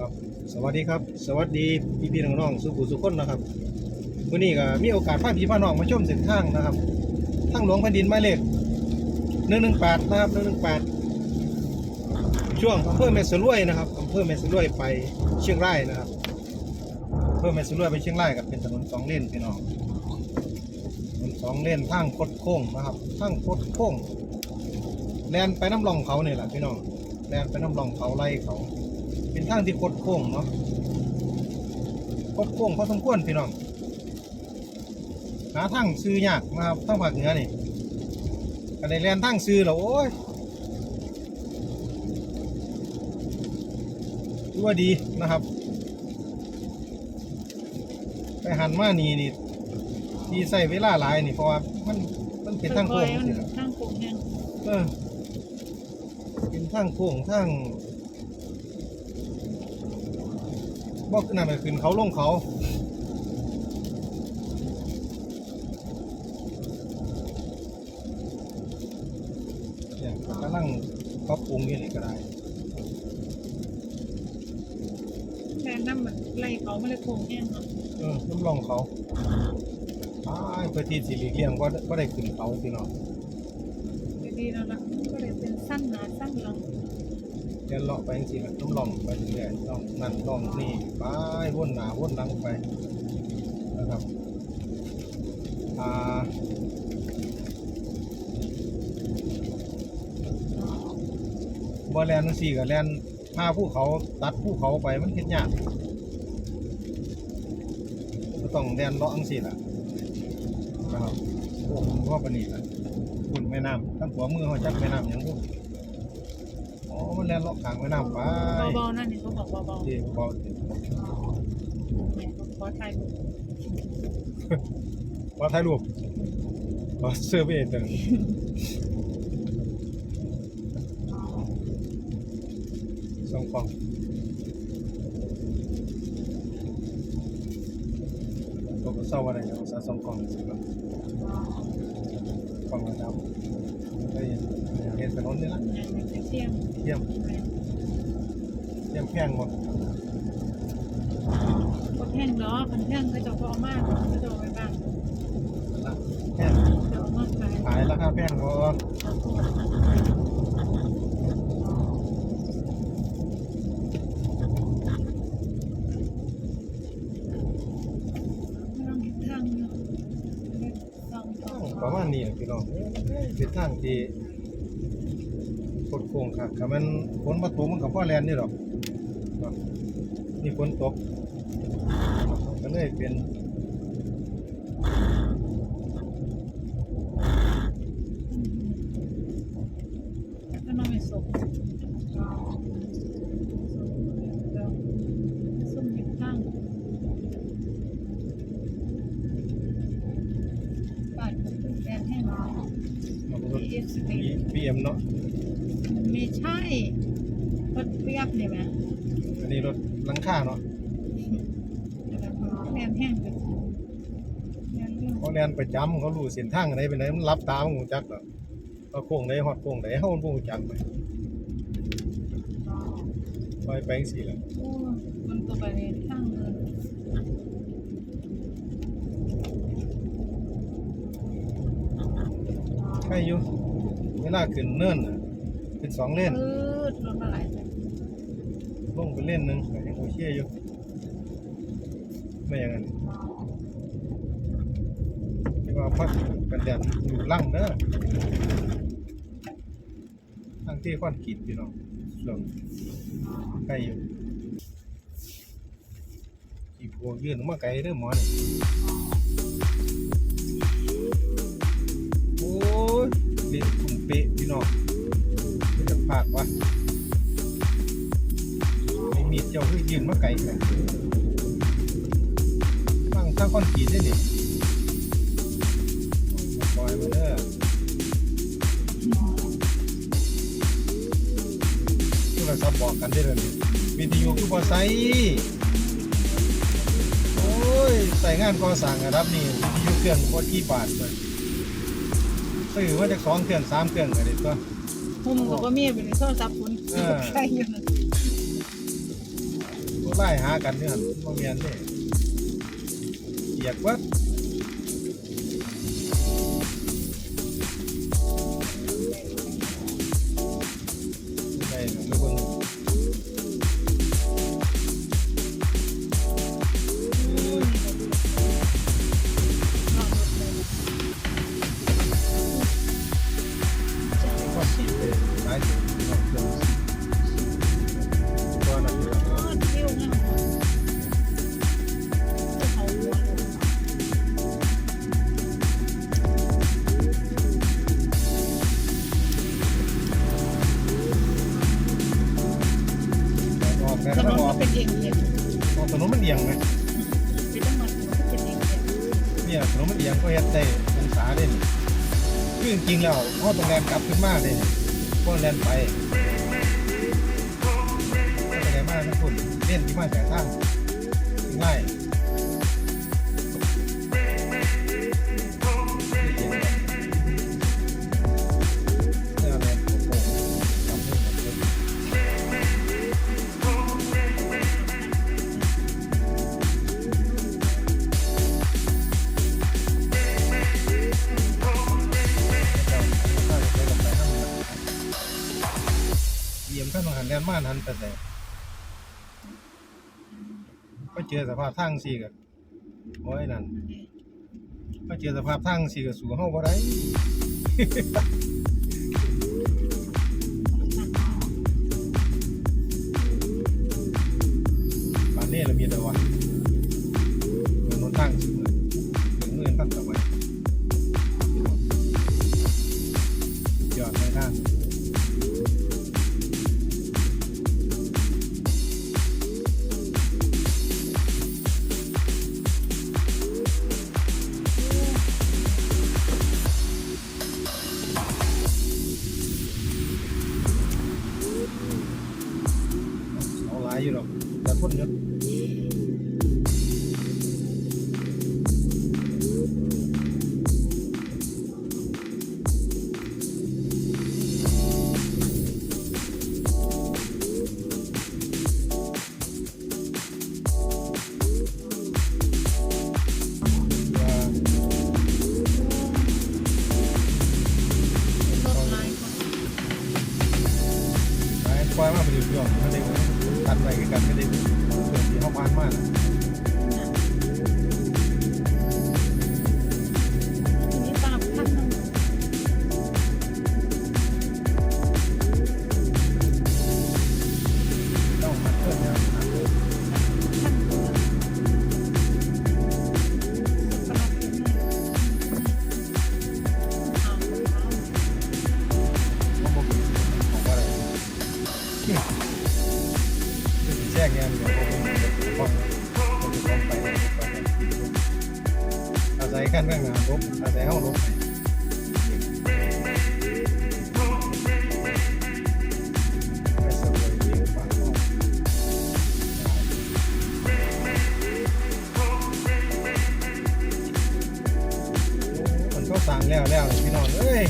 ครับ สวัสดีครับ สวัสดีพี่พี่น้องๆสุขุสุขคนนะครับวันนี้ก็มีโอกาสพาพี่พาน้องมาชมเส้นทางนะครับทางหลวงแผ่นดินหมายเลขหนึ่งหนึ่งแปดนะครับหนึ่งหนึ่งแปดช่วงอำเภอแม่สลวยนะครับอำเภอแม่สลวยไปเชียงรายนะครับอำเภอแม่สลวยไปเชียงรายกับเป็นถนนสองเลนพี่น้องถนนสองเลนทางคดโค้งนะครับทางคดโค้งแลนไปน้ำลองเขาเนี่ยแหละพี่น้องแลนไปน้ำลองเขาไล่เขา ทางที่คดโค้งเนาะคดโค้งพอสมควรพี่น้องหาทางซื้อยากนะครับทางภาคเหนือนี่ก็ได้เรียนทางซื้อแล้วโอ้ยถือว่าดีนะครับ ไปหันมานี่นี่ที่ใส่เวลาหลายนี่เพราะว่ามันมันเป็นทางโค้งค่อยๆสิมันล่ะทางโค้งแห้งเออเป็นทางโค้งทาง บอกนั่นก็ขึ้นเขาลงเขาเนี่ยกำลังปรับปรุงอยู่นี่ก็ได้แทนน้ำมันไล่เขาไม่เลยโค้งแห้งเนาะเออน้ำลองเขาอ้ายเพื่อที่สิริเลียงว่าว่าได้ขึ้นเขาพี่น้องดีๆแล้วล่ะก็เลยเป็นสั้นหนาสั้นลง เดินเลาะไปจริงๆน้ำลองไปเรื่อยๆต้องนั่นต้องนี่ไปวนหนาวนหลังไปนะครับอ่าบ่แลนจังซี่ก็แลนพาภูเขาตัดภูเขาไปมันเฮ็ดยากก็ต้องแลนเลาะจังซี่ล่ะนะครับโอ้ผมว่าปนีล่ะคุณแม่น้ำทั้งหัวมือเฮาจักแม่น้ำหยังพวก บุอ๋อมันแลนเลาะข้างแม่น้ำไปเบาๆนั่นนี่เขาบอกเบาที่บ่ที่ๆแม่ขอถ่ายรูปบ่ถ่ายรูปบ่เซอร์เวย์เด้อสองกล่องก็บ่เศร้าว่าได้เนาะซะสองกล่องสิครับกล่องละดำเฮ้ยเฮ็ด ถนนนี่ล่ะอย่างนี้เที่ยงเยี่ยมเยี่ยมแพงบ่ก็แห้งเนาะมันแห้งก็จะพอมากก็จะเอาไปบ้างละแพงจะเอามากขายขายราคาแพงบ่ไม่ต้องทิศทางเนาะลองต่อประมาณนี้แหละพี่น้องเป็นทางที่กด โค้งครับถ้ามันฝนมาตกมันก็พอแล่นนี่ดอกเนาะนี่ฝนตกก็เลยเป็นก็น้องไม่สุกส้มทิศทางบ้านผมเป็นแฟนแห้งเนาะรถ BM เนาะ ไม่ใช่รถเปียกเนี่ยไหมอันนี้รถหลังคาเนาะแฟนแห้งเลยแฟนเรื่องเขาแล่นประจำเขารู้เส้นทางไหนเป็นไหนมันรับตามันหูจักดอกว่าโค้งไหนฮอดโค้งไหนเฮามันบ่รู้จักไปปล่อยไปจังซี่แหละโอ้มันตัวไปในทางเลยใช่อยู่เวลาขึ้นเนินน่ะ เป็นสองเลนปืดรถมาหลายเลยลงไปเล่นหนึ่งก็ยังโอเคอยู่ ไม่อย่างนั้นที่ว่าพักกันแดดอยู่ล่างเด้อทางที่ควันขีดพี่น้องส่วนใกล้อยู่ขี่พวกยื่นออกมาไกลเด้อหมอนี่โอ้ยเล่นกลุ่มเป๊ะพี่น้อง ไม่จะพลาดวะไม่มีดเจ้าคือยืนมาไกลกันฟังทางคนกรีตได้ดิปล่อยมาเด้อโทรศัพท์บอกกันได้เลยวิทยุคือบ่ใส่โอ้ยใส่งานก่อสร้างระดับนี้วิทยุเครื่องบ่กี่บาทเลยซื้อมาจากสองเครื่องสามเครื่องก็ได้ตัว หุ่มกับว่ามีเป็นโทรศัพท์คุณเออ ใช่อยู่นะไล่หากันเนี่ยบ่แม่นเด้เกียกวัดได้ ถก็นต้องนออมักนเป็นเองเองออกถนนมันเอียงไหมเป็นต้องมันมันเป็นเองเองเนี่ยถนนมันเอียงก็เฮ็ดได้องศาเด่นคือจริงๆแล้วเขาต้องแลนกลับขึ้นมาเด่น ก็แล่นไปก็แลนมาทั้งคนเล่นที่มาจากทางง่าย เยี่ยมข้างหันแดนม่านหันไปแต่ก็เจอสภาพทางสี่กับโอ้ยนั่นก็เจอสภาพทางสี่กับสู่เฮาบ่ได้ป่านนี้เรามีแต่ว่า อายอยู่หรอกแต่พ่นเยอะ อาศัยขั้นแม่งนะลบอาศัยห้องลบไม่สบายเดียวปากห้องมันก็สั่งแล้วแล้วพี่น้องเอ้ย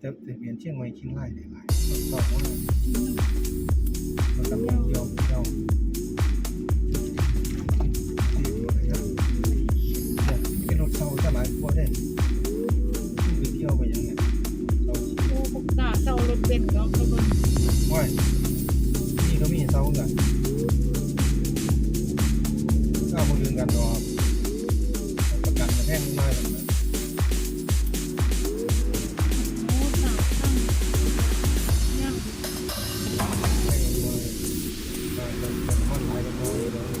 แล้วมีแต่ทะเบียนเชียงใหม่เชียงรายได้หลายชอบมากมันกำลังเที่ยวเที่ยวที่อยู่อะไรกันเนี่ยเป็นรถเช่าจะหลายพวกเนี่ยไปเที่ยวไปอย่างเงี้ยเช่าโอ้พวกตาเศร้ารถเบนซ์ก็เขาก็ว่ายนี่ก็มีเช่ากันก็เอามเดินกันรอประกันมาแท่งมาแบบนั้น Thank you.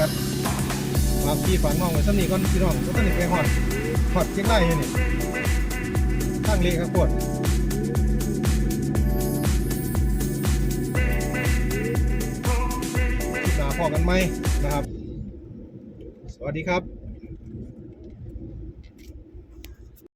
ครับฝากพี่ฝากน้องไว้สักนีก่อนพี่น้องก็ต้องไปหอดหอดเชียงรายอยู่นี่ข้างเลขครับปวดหาพอกันไหมนะครับ สวัสดีครับ